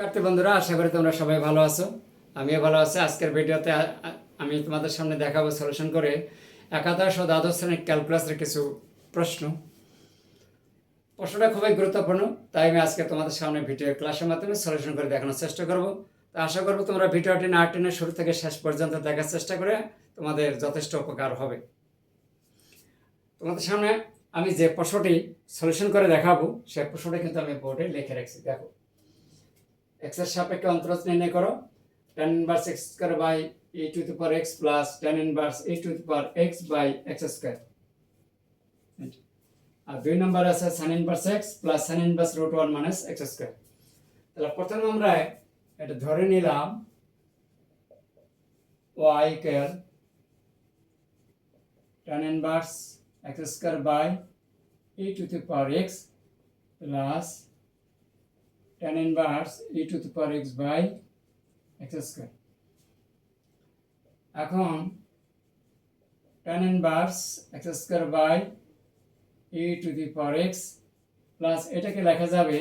শিক্ষার্থী বন্ধুরা, আশা করি তোমরা সবাই ভালো আছো। আমিও ভালো আছি। আজকের ভিডিওতে আমি তোমাদের সামনে দেখাবো সলিউশন করে একাদশ ও দ্বাদশ শ্রেণির ক্যালকুলাসের কিছু প্রশ্ন। প্রশ্নটা খুবই গুরুত্বপূর্ণ, তাই আমি আজকে তোমাদের সামনে ভিডিও ক্লাসের মাধ্যমে সলিউশন করে দেখানোর চেষ্টা করব। তো আশা করব তোমরা ভিডিওটি না টেনে শুরু থেকে শেষ পর্যন্ত দেখার চেষ্টা করে তোমাদের যথেষ্ট উপকার হবে। তোমাদের সামনে আমি যে প্রশ্নটি সলিউশন করে দেখাবো সেই প্রশ্নটা কিন্তু আমি বোর্ডে লিখে রাখছি। দেখো। এক্সের সাপেক্ষে অন্তরজ নির্ণয় করো। Tan inverse x square by e to the power x plus tan inverse e to the power x by x square আর দুই নম্বর আছে sine inverse x plus sine inverse root one minus x square তাহলে প্রথমে আমরা এটা ধরে নিলাম y equal tan inverse x square by e to the power x plus tan inverse e to the power x by x square এখন tan inverse x square by e to the power x plus এটাকে লেখা যাবে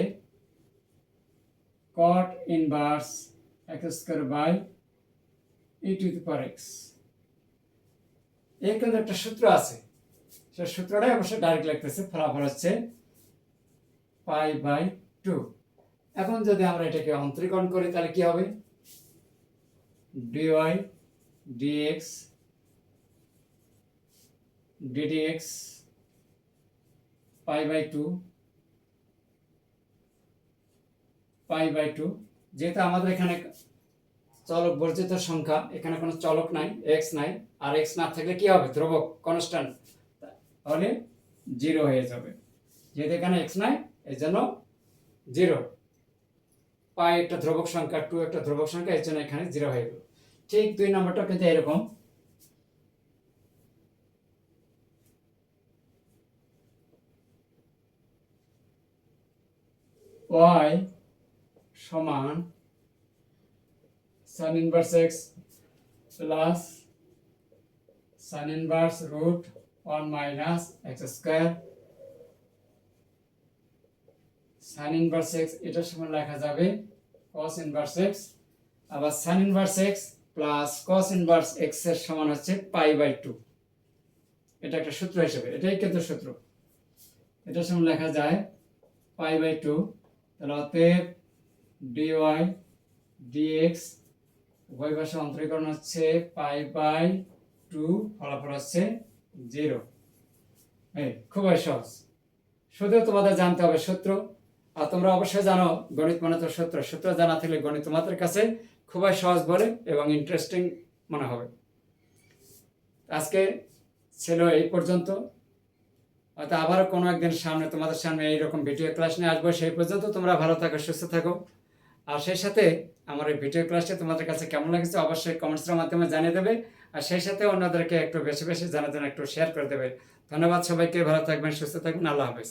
cot inverse x square by e to the power x এর কিন্তু একটা সূত্র আছে সে সূত্রটাই অবশ্যই ডাইরেক্ট লিখতেছে ফলাফল হচ্ছে পাই বাই টু এখন যদি আমরা এটাকে অন্তরীকরণ করি, তাহলে কি হবে? D y d x d d x pi by two pi by two যেহেতু আমাদের এখানে চলক বর্জিত সংখ্যা, এখানে কোনো চলক নাই এক্স নাই, আর এক্স না থাকলে কি হবে? ধ্রুবক কনস্ট্যান্ট তাহলে জিরো হয়ে যাবে। যেহেতু এখানে এক্স নাই এই জন্য জিরো পাই একটা ধ্রুবক সংখ্যা, টু একটা ধ্রুবক সংখ্যা, এর জন্য এখানে জিরো হয়ে গেল। ঠিক দুই নম্বরটা কিন্তু এরকম। ওয়াই সমান sine inverse x plus sine inverse root one minus x square sine inverse x এটার সময় লেখা যাবে cos ইনভার্স এক্স আবার sine inverse x plus cos inverse এক্সের সমান হচ্ছে পাই বাই টু এটা একটা সূত্র হিসেবে, এটাই কিন্তু সূত্র। এটার সময় লেখা যায় পাই বাই টু তাহলে অতএব ডিওয়াই ডিএক্স উভয় পাশে অন্তরীকরণ হচ্ছে পাই বাই টু ফলাফল হচ্ছে জিরো এই, খুবই সহজ। শুধু তোমাদের জানতে হবে সূত্র। আর তোমরা অবশ্যই জানো গণিত মানে তো সূত্র। সূত্র জানা থাকলে গণিত তোমাদের কাছে খুবই সহজ বলে এবং ইন্টারেস্টিং মনে হবে। আজকে ছিল এই পর্যন্ত। হয়তো আবারও কোনো একদিন সামনে তোমাদের সামনে এইরকম ভিডিও ক্লাস নিয়ে আসব। সেই পর্যন্ত তোমরা ভালো থাকো, সুস্থ থাকো। আর সেই সাথে আমার এই ভিডিও ক্লাসটি তোমাদের কাছে কেমন লাগছে অবশ্যই কমেন্টসের মাধ্যমে জানিয়ে দেবে। আর সেই সাথে অন্যদেরকে একটু বেশি বেশি জানার জন্য একটু শেয়ার করে দেবে। ধন্যবাদ সবাইকে, ভালো থাকবেন, সুস্থ থাকবেন। আল্লাহ হাফেজ।